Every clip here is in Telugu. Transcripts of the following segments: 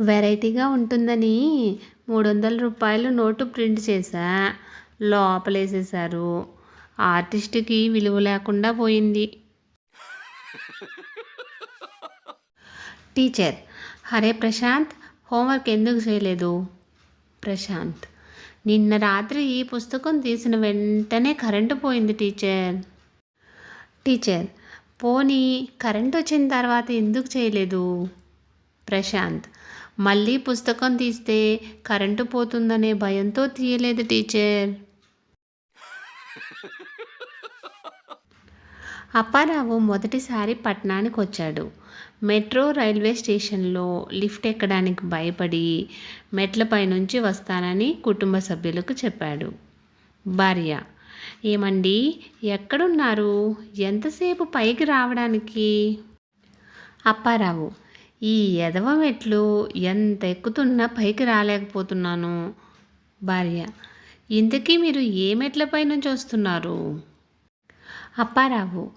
వెరైటీగా ఉంటుందని మూడు వందల రూపాయలు నోటు ప్రింట్ చేశా. లోపలేసేశారు. ఆర్టిస్ట్కి విలువ లేకుండా పోయింది. టీచర్ హరే ప్రశాంత్ హోంవర్క్ ఎందుకు చేయలేదు? ప్రశాంత్ నిన్న రాత్రి ఈ పుస్తకం తీసిన వెంటనే కరెంటు పోయింది టీచర్. టీచర్ పోనీ కరెంట్ వచ్చిన తర్వాత ఎందుకు చేయలేదు? ప్రశాంత్ మళ్ళీ పుస్తకం తీస్తే కరెంటు పోతుందనే భయంతో తీయలేదు టీచర్. అప్పారావు మొదటిసారి పట్టణానికి వచ్చాడు మెట్రో రైల్వే స్టేషన్లో లిఫ్ట్ ఎక్కడానికి భయపడి మెట్లపై నుంచి వస్తానని కుటుంబ సభ్యులకు చెప్పాడు. భార్య ఏమండి ఎక్కడున్నారు? ఎంతసేపు పైకి రావడానికి? అప్పారావు ఈ ఎదవ మెట్లు ఎంత ఎక్కుతున్నా పైకి రాలేకపోతున్నాను భార్య. ఇంతకీ మీరు ఏ మెట్లపై నుంచి వస్తున్నారు అప్పారావు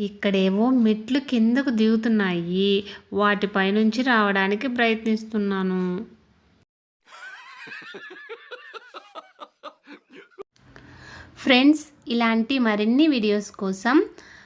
ఇక్కడేవో మెట్లు కిందకు దిగుతున్నాయి. వాటిపై నుంచి రావడానికి ప్రయత్నిస్తున్నాను. ఫ్రెండ్స్ ఇలాంటి మరిన్ని వీడియోస్ కోసం